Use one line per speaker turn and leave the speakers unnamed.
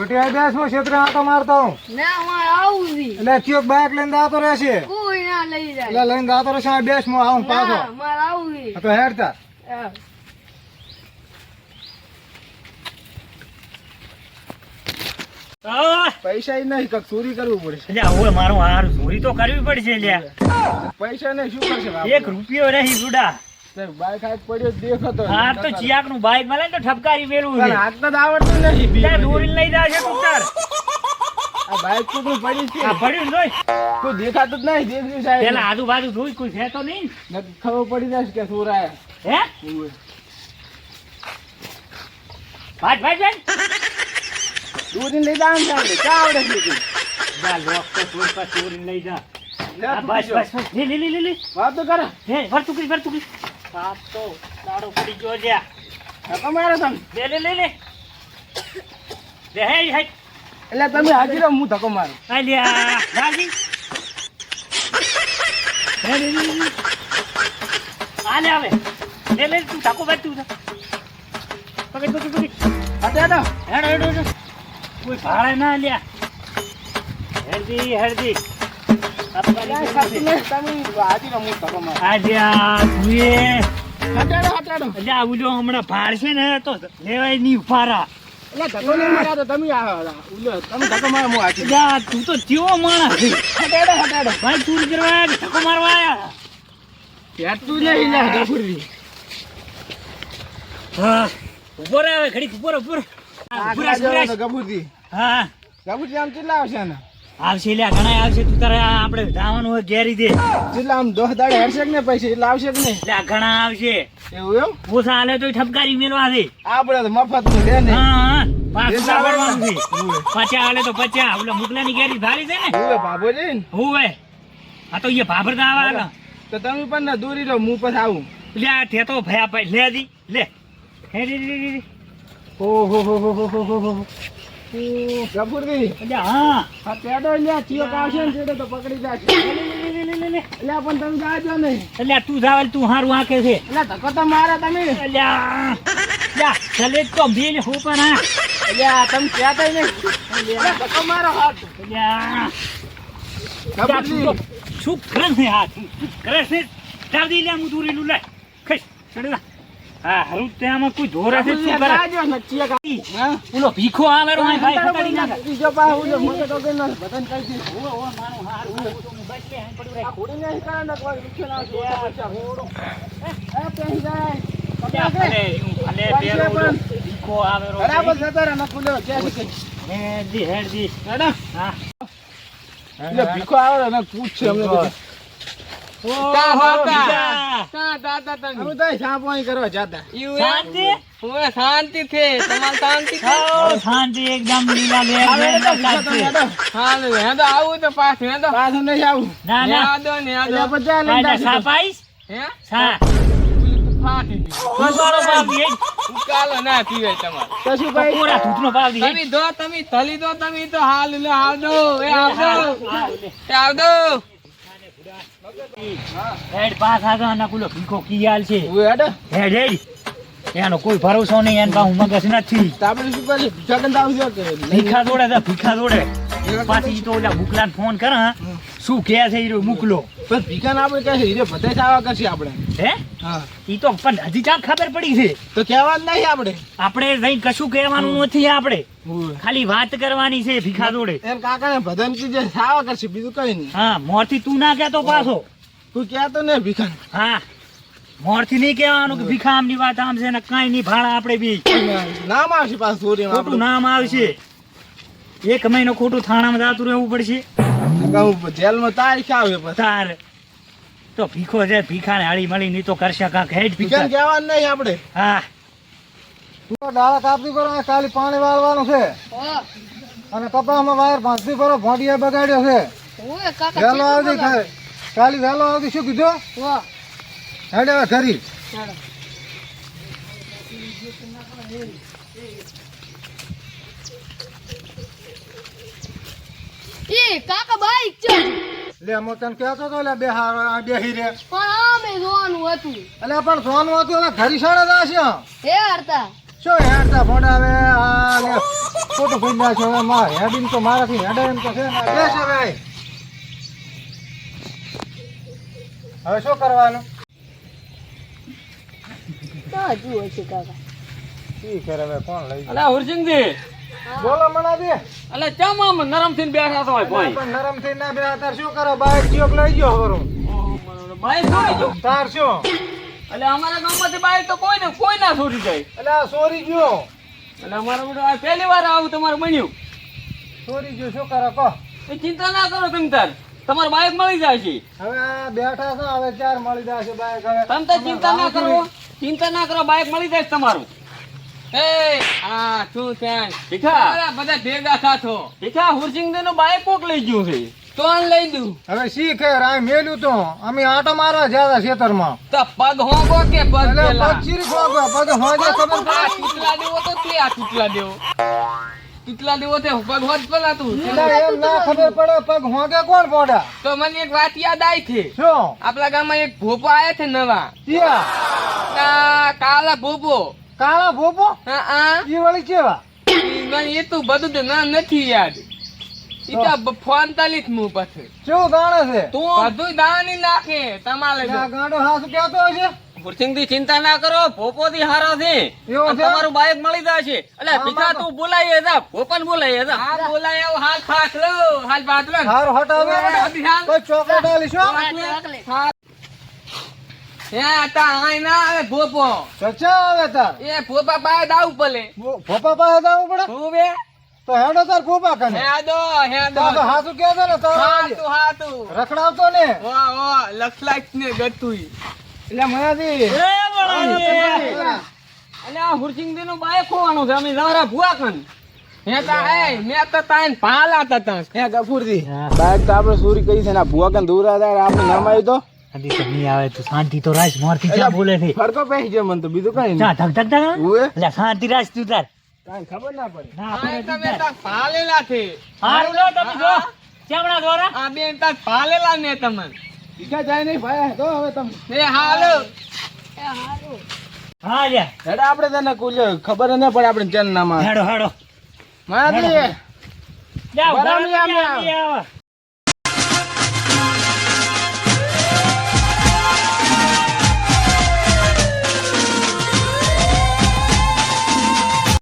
ભટિયા બેસ ક્ષેત્રે આટો મારતો હું
ના હું આવું છી
એટલે કયો બાઇક લઈને આતો રહેશે?
કોઈ ના લઈ જાય.
એટલે લઈને આતો રહેશે આ બેસ હું આવું પાછો.
ના મારે આવું છી
તો હેડતા પૈસા ય નહીં કંઈક ચોરી કરવું પડશે.
અલ્યા હવે મારો હાર ચોરી તો કરવી પડશે લ્યા
પૈસા નહીં શું કરશે
એક રૂપિયો રહી જુડા.
હાથ પડ્યો
તો ચિયાકનું બાઈક મળે ને તો ઠપકારી મેલું છે.
હાથ તો આવડતું નથી.
ત્યાં દોરી લઈ જાય છે
આ બાઇક કુકડું પડી છે.
આ પડ્યું જોઈ
કોઈ દેખાતું જ નહીં દેખરી સાહેબ
પેલા આજુબાજુ જોઈ કોઈ છે તો નહીં?
ખબર પડી જશે કે ચોરાયા
હે? ભાઈ ભાઈ ભાઈ.
દૂધી લઈ જાવ ચા આવડે છે?
જા લોક તો ચોરી પર ચોરી લઈ જા. બસ. બસ. લી લી લી લે
વાત તો કરે.
હે વર્તુકરી વર્તુકડી સાપ તો દાડો પડી ગયો લ્યા
ધક્કો મારો તમે
લે લે લે. લે લે હે હે.
એટલે તમે હાજી રહો હું ધક્કો મારું.
રાજી. લે લે લે લે. આવે લે લે તું ટાકો બાજ તું પકડ પકડ પકડ.
હટે હટો
હેડ હેડ હેડ. કોઈ ભાડે ના લ્યા. હેડજી હેડજી.
મારું
આ તું. એટલે હમણાં ને તો લેવાય નહીં કેવો માણસ છે
હટે હટો, હટે હટો.
ભાઈ ચોરી કરવા ધક્કો મારવા આયા
તું નહીં લે
હા. ઉપર આવે ઘડીક ઉપર રહે હા,
ગફુરજી આમ કેટલા આવશે ને?
આવશે લ્યા ઘણા આવશે. તું તારે આપણે જવાનું હોય ઘેરી દે
એટલે આમ દોહ દાડે હરશે ને પૈસા એટલે આવશે ને નહીં?
ઘણા આવશે.
એવું એમ?
ઓછા હાલે તો ઠપકારી મેળવા દે.
આપણે તો મફતનું લે ને.
હા પાછું
એ તો
છે. પાછા હાલે તો પચા ઓલા મુગલાની ઘેરી ભારી છે ને.
ઉવે લે ને.
હોવે. આ તો એ ભાભરતા આવા
તો તમે પણ ના દૂરી રહો હું પછી આવું.
લે આ ઠેતો ભયા ભાઈ. લે દી લે.
ઓહો હો હો હો હો હો. ગફુરજી
હા.
આ પેડો લ્યા ચિયો આવશે ને ચેડો તો પકડી જશે
લે, લે, લે, લે, લે.
એટલે પણ તમે જાજો નહીં
એટલે તું જાવલ તું હારું આંકે છે.
એટલે ધક્કો તો મારા તમે.
એટલે ચલે તો બેન હો પણ હા
એટલે તમે કહેતા નહીં ધક્કો મારો હાથ.
એટલે શું કરે છે હાથ? કરે છે? ચાલ દી લે હું દૂરી લું. લે ખસ. હા હારું તે કોઈ ધોરે છે શું કરે?
જાજો ને ચિયો હા
ઓલો ભીખો આવે રો ભાઈ ફટાડી નાખે.
બીજો પા ઉલો મોટો તો કે ન બતન કરી દે.
ઓવો, ઓવો, મારું હારું હોય તો હું બચી પડ્યું રહે.
ખોડી નહીં કરે ને કોઈ રૂપિયો ના આવશે ઓછા હોડો. એ પેહી જાય.
ત્યાં ભલે, હું ભલે
પૈસા
પેલો ઓલો ભીખો આવે રો
બરાબર જતો રહે ન ખુલ્યો છે હેડા
હા.
ભીખો આવે ને અમને
શાંતિ?
છે. શાંતિ
એકદમ લીલા
આવે તો.
હા તો પાછું
નહીં આવું.
ના ના.
ને? હે?
સા. પાવ દી, દી.
તમે દો તમે થલી દો તમે તો હાલ લે
લે.
એ આવજો.
હેડ પાસ આગળ અને પેલો ભીખો કિયાલ છે.
હેડો.
હેડ હેડ એનો કોઈ ભરોસો નહીં એને પાછું મગજ નથી.
તાબડી શું કરે જગન આવશે કે?
ભીખા દોડે ભીખા દોડે. પાછી તો ઓલા મુકલાને ફોન કરા હા. શું કહે છે રહ્યો મોકલો.
પણ ભીખાને આપણે કહે હીરે બધા ચાવા કરશે આપણે.
હે?
હા.
ઈ તો પણ હજી ચાલ ખબર પડી છે?
તો કહેવાનું નહીં આપણે.
આપણે જઈ કશું કહેવાનું નથી આપણે. ખાલી વાત કરવાની છે ભીખા જોડે.
એમ કાકાને બધાને કીધે સાવા કરશે બીજું કઈ નહીં.
હા મોરથી તું ના કહેતો પાછો.
તું કહેતો ને ભીખા
હા. મોરથી નહીં કહેવાનું કે ભીખા આમની વાત આમ છે ને કાંઈ નહીં ભાડા આપણે બી.
નામ આવશે પાછું.
નામ આવશે. એક મહિનો ખોટું થાણામાં જાતું રહેવું પડશે.
જેલમાં તારીખ આવે
તાર. તો ભીખો છે ભીખાને હાળી મળી નહીં તો કરશે કાંક હેડ
ભીખાને
ભીખા
કહેવાનું નહીં આપણે.
હા.
ડાળા કાપી કરો ખાલી પાણી વાળવાનું છે. અને કપામાં વાયર ભાંસી કરો ભોંડિયા બગાડ્યો છે. વહેલો આવતી કાલી વહેલો આવતી શું કીધું? હેડે ધરી
કાકા બાઈક છે.
લે હું તને કહેતો તો લે બે હાર બેહી રે
પણ આમે જોવાનું હતું.
એટલે પણ સોનું હતું એટલે ઘરી સાડા જશે
હે. હરતા.
શું હેડતા ભોંડા આ લે
ખોટું કરી નાખ્યું હવે મારે હેડીને તો મારાથી હેડે એમ તો છે. ને હવે હવે શું કરવાનું?
તો હજુ હોય છે કાકા.
ઠીક કરે હવે કોણ લઈ
અલા હુરસિંગજી
બોલો મણાજી. દે
ચમ આમ નરમ થઈને બેઠા છો ભાઈ?
પણ નરમ થઈ ના બેઠા તાર શું કરો? બાઈક ચોક લઈ ગયો હરો
બાઈક છોડી દો
તાર શું?
એટલે અમારા ગામમાંથી બાઈક તો કોઈ ને કોઈ ના છોડી જાય.
એટલે આ ચોરી ગયો.
એટલે અમારા બધું આ પહેલી વાર આવું તમારે બન્યું.
ચોરી ગયો શું કરો કહો.
એ ચિંતા ના કરો તમે તાર. તમારે બાઈક મળી જાય છે.
હવે બેઠા છો હવે ચાર મળી જાય છે બાઈક. હવે
તમે તો ચિંતા ના કરો ચિંતા ના કરો બાઈક મળી જાય તમારું. આ શું ત્યાં ભીખા? બધા ભેગા થાતો ભીખા હુરસિંગદે નું બાઈક કોક લઈ ગયું છે? તો લઈ દઉં.
હવે શીખે રાય મેલ્યું તો. અમે આટો મારવા જ્યાં ખેતરમાં.
તો પગ હોગો કે પગ પેલા?
પગ ચીરી ખોગો પગ હોજે ખબર
આ
પડે?
તૂટલા દેવો તો તે આ તૂટલા દેવો? તૂટલા દેવો તે પગ હોજ પેલા તું
એમ ના ખબર પડે. પગ હોગે કોણ પોડા?
તો મને એક વાત યાદ આવી છે.
શું?
આપણા ગામમાં એક ભોપો આયા છે નવા. કાલા ભોપો.
કાળા ભોપો?
હા હા.
ઈ વળી કેવા
એ તો બધું તો નામ નથી યાદ. ઈ ફોન તાલીસ મું પાસે
કેવું ગાણે છે?
બધું દાની નાખે તમારે
આ ગાંડો હાસુ કહેતો હશે
ચિંતા ના કરો ભોપોથી હારો છે? તમારું બાઈક મળી જશે. એટલે ભીખા તું બોલાય હતા ભોપન બોલાય હતા
હા બોલાય આવું હાથ ફાસલો
હારું હટાવે.
હાલ.
કોઈ ચોકલેટ આલી શું
હા. તા આય ના આવે ભોપો.
ચચા આવે તાર.
એ ભોપા પાસે દાવ
ભોપા પડે?
હું બે?
તો હેડો તાર ભોપા કને
હે દો
તો હાસુ કે છે ને તારો
હાતું હાતું
રખડાવતો ને.
ઓ ઓ લખલાક ને ગતુઈ
એટલે મયાજી.
એટલે આ હુરસિંગદી નું બાઈક ખોવાનું છે અમે નવરા કન
હે તા એ મેં તો તાન પાલા તા. તા
હે ગફુરજી. બાઈક તો આપણે ચોરી કરી છે ને કન દૂર હતા આપણે નમાયું તો.
શાંતિ તો નહીં આવે તું શાંતિ તો રાખ મોરથી ક્યાં બોલે છે.
ફરકો પહેરી જાય મને તો બીજું કઈ
ચા ધક ધક ધક
ઉએ
એટલે શાંતિ રાખ તું તાર.
કાંઈ ખબર ના પડે.
ના પડે
તમે તા પાલેલા છે.
હારું લો તમે જો. ચેમણા દ્વારા
આ બેન તા પાલેલા ને તમને.
ઈચ્છા જાય નહીં ભાઈ તો હવે તમે.
એ હાલો.
હા લે
હેડા આપણે તને કોઈ ખબર ન પડે આપણે ચેન નામાં
હેડો. હેડો.
બરાબર આમ.
આવે.